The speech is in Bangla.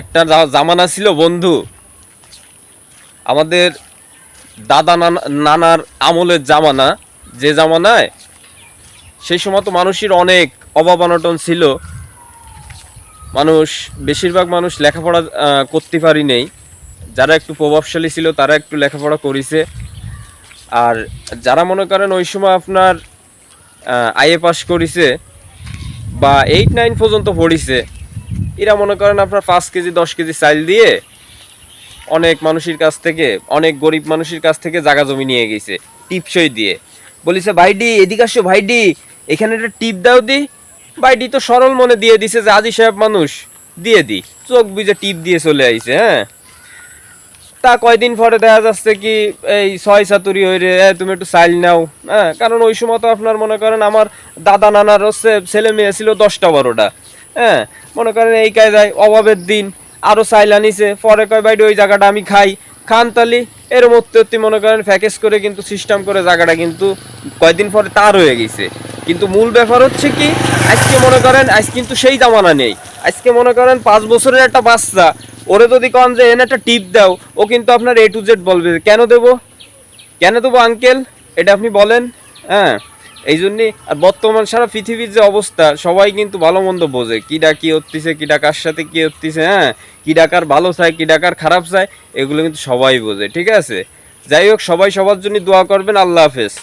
একটা জামানা ছিল বন্ধু, আমাদের দাদা নানা নানার আমলের জামানা, যে জামানায় সেই সময় তো মানুষের অনেক অভাব অনটন ছিল। মানুষ, বেশিরভাগ মানুষ লেখাপড়া করতে পারি নেই। যারা একটু প্রভাবশালী ছিল, তারা একটু লেখাপড়া করেছে। আর যারা মনে করেন ওই সময় আপনার আইএ পাস করেছে বা এইট নাইন পর্যন্ত পড়িছে এরা মনে করেন আপনার পাঁচ কেজি, দশ কেজি চাইল দিয়ে অনেক মানুষের কাছ থেকে, অনেক গরিব মানুষের কাছ থেকে জায়গা জমি নিয়ে গেছে, টিপসই দিয়ে। বলিছে, ভাইডি, এদিকে আসো, ভাইডি, এখানে একটা টিপ দাও দি। ভাইডি তো সরল মনে দিয়ে দিছে যে, আজি সাহেব মানুষ, দিয়ে দি। চোখ বুঝে টিপ দিয়ে চলে আইছে হ্যাঁ? তা কয়দিন পরে দেখা যাচ্ছে কি, এই ছয় সাতুরি হয়ে রে তুমি একটু চাইল নাও। হ্যাঁ? কারণ ওই সময় তো আপনার মনে করেন আমার দাদা, নানার হচ্ছে ছেলে মেয়ে ছিল দশটা বারোটা। হ্যাঁ মনে করেন এই কায়দায় অভাবের দিন আরও চাইল আনিছে পরে কয় বাইরে ওই জায়গাটা আমি খাই। খান তালি এর মধ্যে মনে করেন প্যাকেজ করে কিন্তু সিস্টেম করে জায়গাটা কিন্তু কয়দিন পরে তার হয়ে গেছে। কিন্তু মূল ব্যাপার হচ্ছে কি, আজকে মনে করেন, আজ কিন্তু সেই জামানা নেই। আজকে মনে করেন পাঁচ বছরের একটা বাচ্চা, ওরে যদি কন যে এনে একটা টিপ দাও, ও কিন্তু আপনার এ টু জেড বলবে, কেন দেবো? কেন দেবো আঙ্কেল এটা আপনি বলেন হ্যাঁ। এই জন্যে আর বর্তমান সারা পৃথিবীর যে অবস্থা, সবাই কিন্তু ভালো মন্দ বোঝে। কি ডাকি হচ্ছে কি ডাকার সাথে কি হচ্ছে হ্যাঁ? কি ডাকার ভালো চায়, কি ডাকার খারাপ চায়, এগুলো কিন্তু সবাই বোঝে, ঠিক আছে? যাই হোক, সবাই সবার জন্য দোয়া করবেন, আল্লাহ হাফেজ।